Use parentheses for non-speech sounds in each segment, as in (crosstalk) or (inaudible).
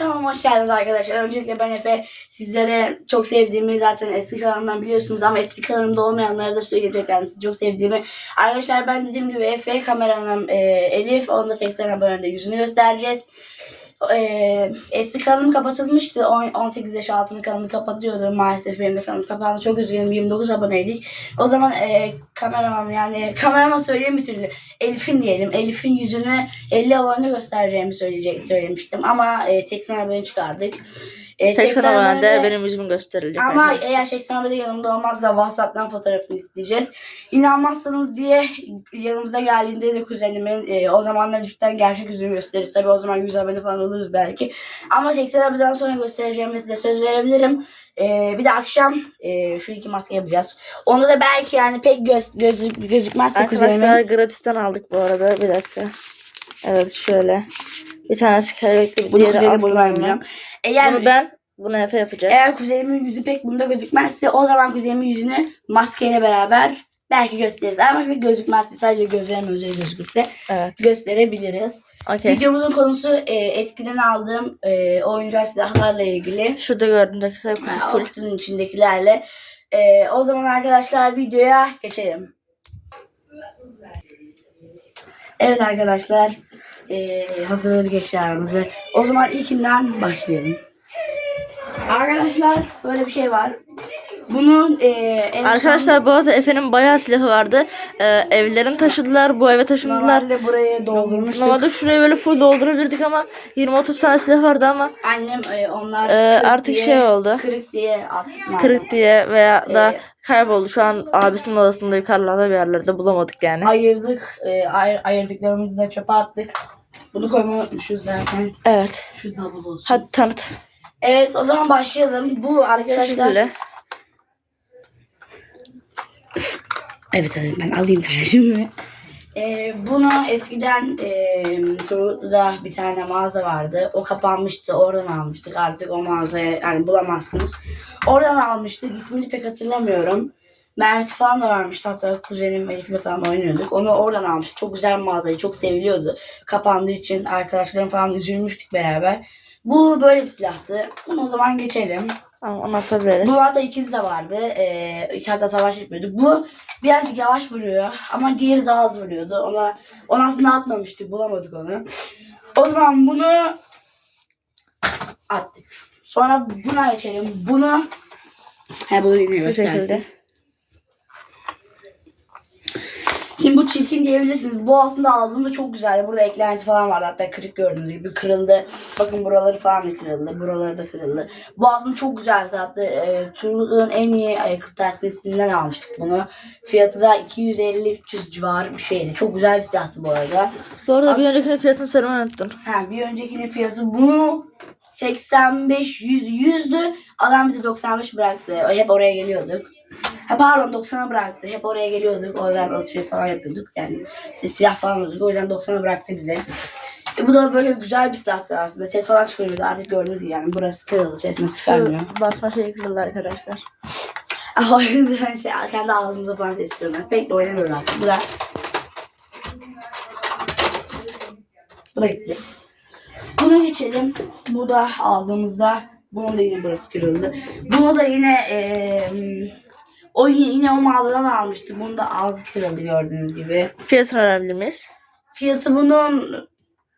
Kanalıma hoş geldiniz arkadaşlar. Öncelikle ben Efe. Sizlere çok sevdiğimi zaten eski kanalımdan biliyorsunuz ama eski kanalımda olmayanlara da söyleyecek yani çok sevdiğimi. Arkadaşlar ben dediğim gibi Efe, kameranım e, Elif. Onda 80 abonede yüzünü göstereceğiz. E, eski kanalım kapatılmıştı. On- 18 yaş altının kanalını kapatıyordu. Maalesef benim de kanalım kapandı. Çok üzgünüm. 29 aboneydik. O zaman e, kameraman yani kamerama söyleyeyim bir türlü. Elif'in diyelim. Elif'in yüzünü 50 abone göstereceğimi söyleyecek, söylemiştim ama e, 80 abone çıkardık. E, 80 abonede abonede- benim yüzümün gösterilecek. ama arkadaşlar. eğer 80 abone yanımda olmazsa WhatsApp'tan fotoğrafını isteyeceğiz. İnanmazsanız diye yanımıza geldiğinde de kuzenimin e, o zamanlar cidden gerçek yüzünü gösterir. Tabii o zaman 100 abone falan oluruz belki. Ama 80 aboneden sonra göstereceğimi size söz verebilirim. E, bir de akşam e, şu iki maske yapacağız. Onda da belki yani pek göz, göz, gözükmezse kuzenimin Arkadaşlar gratisten aldık bu arada. Bir dakika. Evet şöyle. Bir tanesi kelebekli, Bunu diğeri kuzenime vermeyeceğim. Eğer, Bunu ben, bunu Efe yapacak. eğer kuzenimin yüzü pek bunda gözükmezse o zaman kuzenimin yüzünü maskeyle beraber belki gösteririz. Ama pek gözükmezse sadece gözlerim özel gözükürse Evet. gösterebiliriz. Okey. Videomuzun konusu e, eskiden aldığım e, oyuncak silahlarla ilgili. Şurada gördüğünüz arkadaşlar kutu o full. kutunun içindekilerle. E, o zaman arkadaşlar videoya geçelim. Evet arkadaşlar. E, hazırladık eşyalarımızı. O zaman ilkinden başlayalım. Arkadaşlar böyle bir şey var. Bunun e, en son- Arkadaşlar bu arada Efe'nin bayağı silahı vardı. Ee, evlerini taşıdılar. Bu eve taşındılar. normalde buraya doldurmuştuk. Normalde şurayı böyle full doldurabilirdik ama 20-30 tane silah vardı ama Annem e, onlar kırık artık diye, şey oldu. Kırık diye attı. kırık diye veya da Ee, kayboldu. Şu an abisinin odasında yukarılarda bir yerlerde bulamadık yani. ayırdık. E, ayır, ayırdıklarımızı da çöpe attık. Bunu koymayı unutmuşuz zaten. Evet. Şu double olsun. Hadi tanıt. Evet o zaman başlayalım. Bu arkadaşlar. Evet evet ben alayım kardeşim. Ee, bunu eskiden e, Turgutlu'da bir tane mağaza vardı. O kapanmıştı. Oradan almıştık. Artık o mağazaya yani bulamazsınız. Oradan almıştık. İsmini pek hatırlamıyorum. Mermisi falan da varmıştı. Hatta kuzenim Elif'le falan oynuyorduk. Onu oradan almıştık. Çok güzel mağazayı. Çok seviliyordu. Kapandığı için arkadaşlarım falan üzülmüştük beraber. Bu böyle bir silahtı. Bunu o zaman geçelim. Tamam onu atabiliriz. Bu arada ikiz de vardı. Ee, iki hatta savaş yapıyorduk. Bu birazcık yavaş vuruyor ama diğeri daha hızlı vuruyordu. Ona, onu aslında atmamıştık. Bulamadık onu. O zaman bunu attık. Sonra buna geçelim. Bunu he bunu yine göstersin. şekilde. Şimdi bu çirkin diyebilirsiniz. Bu aslında aldığımda çok güzeldi. Burada eklenti falan vardı. Hatta kırık gördüğünüz gibi kırıldı. Bakın buraları falan da kırıldı. Buraları da kırıldı. Bu aslında çok güzel silahtı. E, Turgutlu'nun en iyi ayakkabı tersisinden almıştık bunu. Fiyatı da 250-300 civarı bir şeydi. Çok güzel bir silahtı bu arada. Bu arada bir öncekinin fiyatını söylemeyi unuttun. Ha, bir öncekinin fiyatı bunu 85 100 100'dü. Adam bize 95 bıraktı. Hep oraya geliyorduk. Ha pardon 90'a bıraktı. Hep oraya geliyorduk. Oradan alışveriş falan yapıyorduk. Yani işte silah falan alıyorduk. O yüzden 90'a bıraktı bize. E, bu da böyle güzel bir silahtı aslında. Ses falan çıkarıyordu. Artık gördüğünüz gibi yani burası kırıldı. Sesimiz çıkarmıyor. Şu basma şeyi kırıldı arkadaşlar. Ama o yüzden şey, kendi ağzımda falan ses çıkarmıyor. Pek de oynamıyorum artık. Bu da Bu da gitti. Buna geçelim. Bu da aldığımızda bunun da yine burası kırıldı. Bunu da yine eee o yine, o mağazadan almıştık. Bunu da ağzı kırıldı gördüğünüz gibi. Fiyatını öğrenebilir miyiz? Fiyatı bunun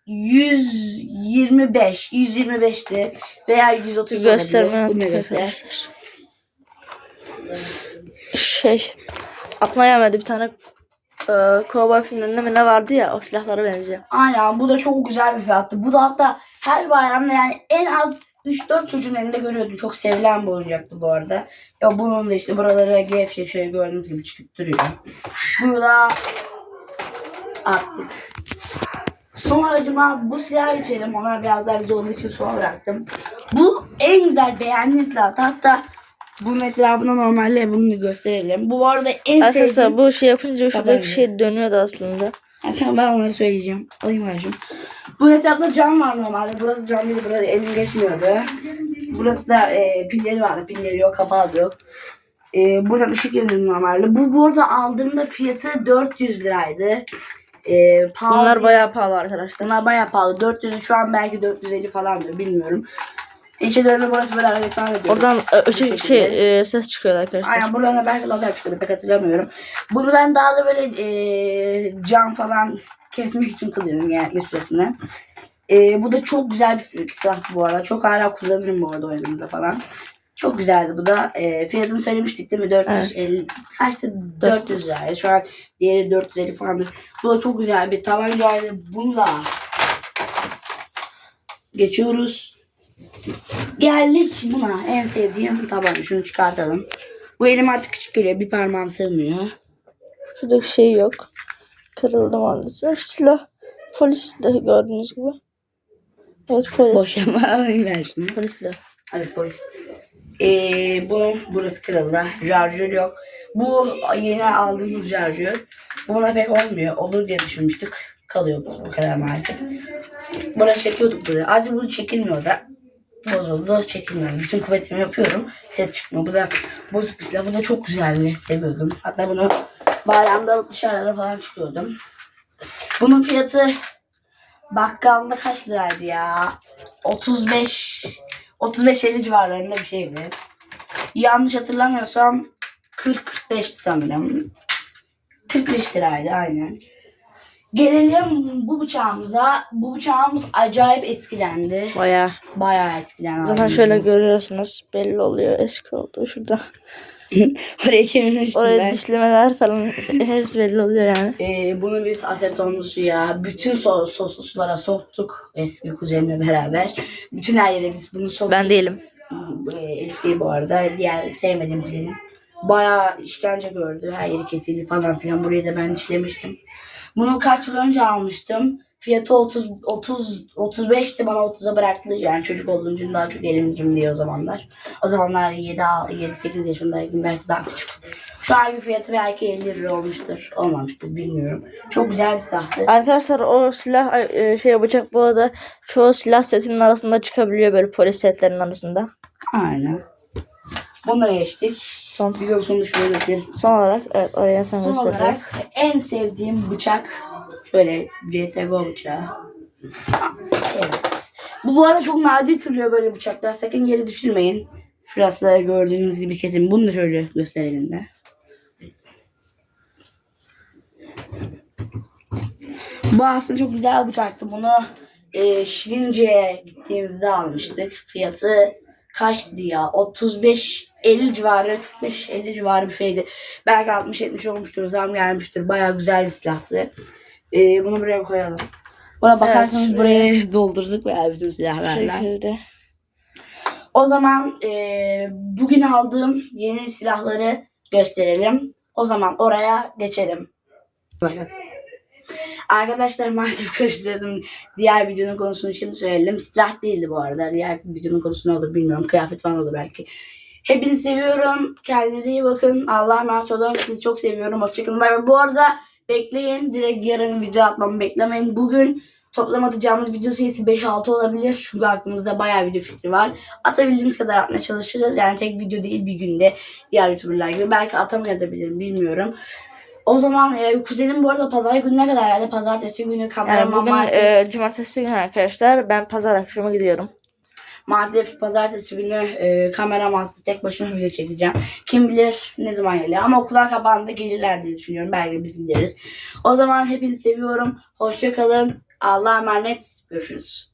125, 125'ti veya 130 Göstermeyi olabilir. Bunu unuttuk göster. arkadaşlar. Şey. Aklıma gelmedi bir tane e, Cowboy filmlerinde mi ne vardı ya o silahlara benziyor. Aynen bu da çok güzel bir fiyattı. Bu da hatta her bayramda yani en az 3-4 çocuğun elinde görüyordum. Çok sevilen bir oyuncaktı bu arada. Ya bunun da işte buraları gevşek şöyle gördüğünüz gibi çıkıp duruyor. Bunu da attık. Son aracıma bu silahı içelim. Onlar biraz daha güzel olduğu için sona bıraktım. Bu en güzel beğendiğim silah. Hatta bunun etrafında normalde bunu gösterelim. Bu arada en sevdiğim... Arkadaşlar bu şey yapınca şuradaki şey dönüyordu aslında. Ya sen ben onları söyleyeceğim. Alayım harcım. Bu etrafta cam var normalde. Burası cam değil. Burası elim geçmiyordu. Burası da e, pilleri vardı. Pilleri yok. Yok. E, buradan ışık yanıyor normalde. Bu bu arada aldığımda fiyatı 400 liraydı. E, pahalı Bunlar değil. bayağı pahalı arkadaşlar. Bunlar bayağı pahalı. 400 şu an belki 450 falandır bilmiyorum. İçe dönme burası böyle hareket falan ediyor. Oradan e, şey, şey e, ses çıkıyor arkadaşlar. Aynen buradan da belki lazer çıkıyordu pek hatırlamıyorum. Bunu ben daha da böyle e, cam falan kesmek için kullanıyorum genellikle süresinde. E, bu da çok güzel bir silah bu arada. Çok hala kullanırım bu arada oyunumda falan. Çok güzeldi bu da. E, fiyatını söylemiştik değil mi? 450. Kaçtı? 400 liraydı. Şu an diğeri 450 falandır. Bu da çok güzel bir tabancaydı. Bununla geçiyoruz. Geldik buna. En sevdiğim tabanca. Şunu çıkartalım. Bu elim artık küçük geliyor. Bir parmağım sığmıyor. Şurada bir şey yok. Kırıldı maalesef. Silah. Polis de gördüğünüz gibi. Evet polis. Boş ama (laughs) alayım ben şunu. Polis silah. Evet polis. Ee, bu burası kırıldı. Şarjör yok. Bu yeni aldığımız şarjör. Buna pek olmuyor. Olur diye düşünmüştük. Kalıyor bu kadar maalesef. Buna çekiyorduk böyle. Azıcık bunu çekilmiyor da. Bozuldu. Çekilmiyor. Bütün kuvvetimi yapıyorum. Ses çıkmıyor. Bu da bozuk bir silah. Bu da çok güzeldi. Seviyordum. Hatta bunu bayramda alıp dışarıda falan çıkıyordum. Bunun fiyatı bakkalda kaç liraydı ya? 35 35-50 civarlarında bir şeydi. Yanlış hatırlamıyorsam 40-45 sanırım. 45 liraydı aynen. Gelelim bu bıçağımıza. Bu bıçağımız acayip eskilendi. Bayağı. Bayağı eskiden. Zaten şöyle görüyorsunuz. Belli oluyor eski olduğu şurada. (laughs) Oraya kemirmiştim Oraya ben. dişlemeler falan hepsi belli oluyor yani. Ee, bunu biz asetonlu suya, bütün so soslu sulara soktuk eski kuzenimle beraber. Bütün her yere biz bunu soktuk. Ben değilim. Bu, e, Elif değil bu arada. Diğer sevmediğim kuzenim. Bayağı işkence gördü. Her yeri kesildi falan filan. Burayı da ben işlemiştim. Bunu kaç yıl önce almıştım. Fiyatı 30 30 35'ti bana 30'a bıraktı. Yani çocuk olduğum için daha çok eğlenirim diye o zamanlar. O zamanlar 7 7 8 yaşındaydım belki daha küçük. Şu anki fiyatı belki 50 lira olmuştur. Olmamıştır bilmiyorum. Çok güzel bir silahtı. Arkadaşlar o silah e, şey bıçak bu arada çoğu silah setinin arasında çıkabiliyor böyle polis setlerinin arasında. Aynen. Bunu geçtik. Son Videonun sonunda şöyle gösteririz. son olarak evet oraya sen Son olarak gösteririz. en sevdiğim bıçak şöyle CSGO bıçağı. Evet. Bu bu arada çok nadir kırılıyor böyle bıçaklar. Sakın yere düşürmeyin. Şurası da gördüğünüz gibi kesin. Bunu da şöyle gösterelim de. Bu aslında çok güzel bıçaktı. Bunu e, Şirince'ye gittiğimizde almıştık. Fiyatı kaçtı ya? 35 50 civarı 45 50 civarı bir şeydi. Belki 60 70 olmuştur. Zam gelmiştir. Bayağı güzel bir silahtı. E, bunu buraya koyalım. Buna bakarsanız şuraya. buraya (laughs) doldurduk veya bütün silahlarla. şekilde. O zaman e, bugün aldığım yeni silahları gösterelim. O zaman oraya geçelim. Başlat. Arkadaşlar maalesef (laughs) karıştırdım. Diğer videonun konusunu şimdi söyleyelim. Silah değildi bu arada. Diğer videonun konusu ne olur bilmiyorum. Kıyafet falan olur belki. Hepinizi seviyorum. Kendinize iyi bakın. Allah'a emanet olun. Sizi çok seviyorum. Hoşçakalın. Bay bay. Bu arada bekleyin. Direkt yarın video atmamı beklemeyin. Bugün toplam atacağımız video sayısı 5-6 olabilir. Çünkü aklımızda bayağı video fikri var. Atabildiğimiz kadar atmaya çalışırız. Yani tek video değil bir günde diğer YouTuber'lar gibi. Belki atamayabilirim bilmiyorum. O zaman e, kuzenim bu arada pazar gününe kadar yani pazartesi günü Yani kameraman bugün maalesef, e, cumartesi günü arkadaşlar ben pazar akşamı gidiyorum. maalesef pazartesi günü e, kameramansız tek başıma video çekeceğim. Kim bilir ne zaman geliyor ama okullar kapağında gelirler diye düşünüyorum. Belki biz gideriz. O zaman hepinizi seviyorum. Hoşça kalın. Allah'a emanet. Görüşürüz.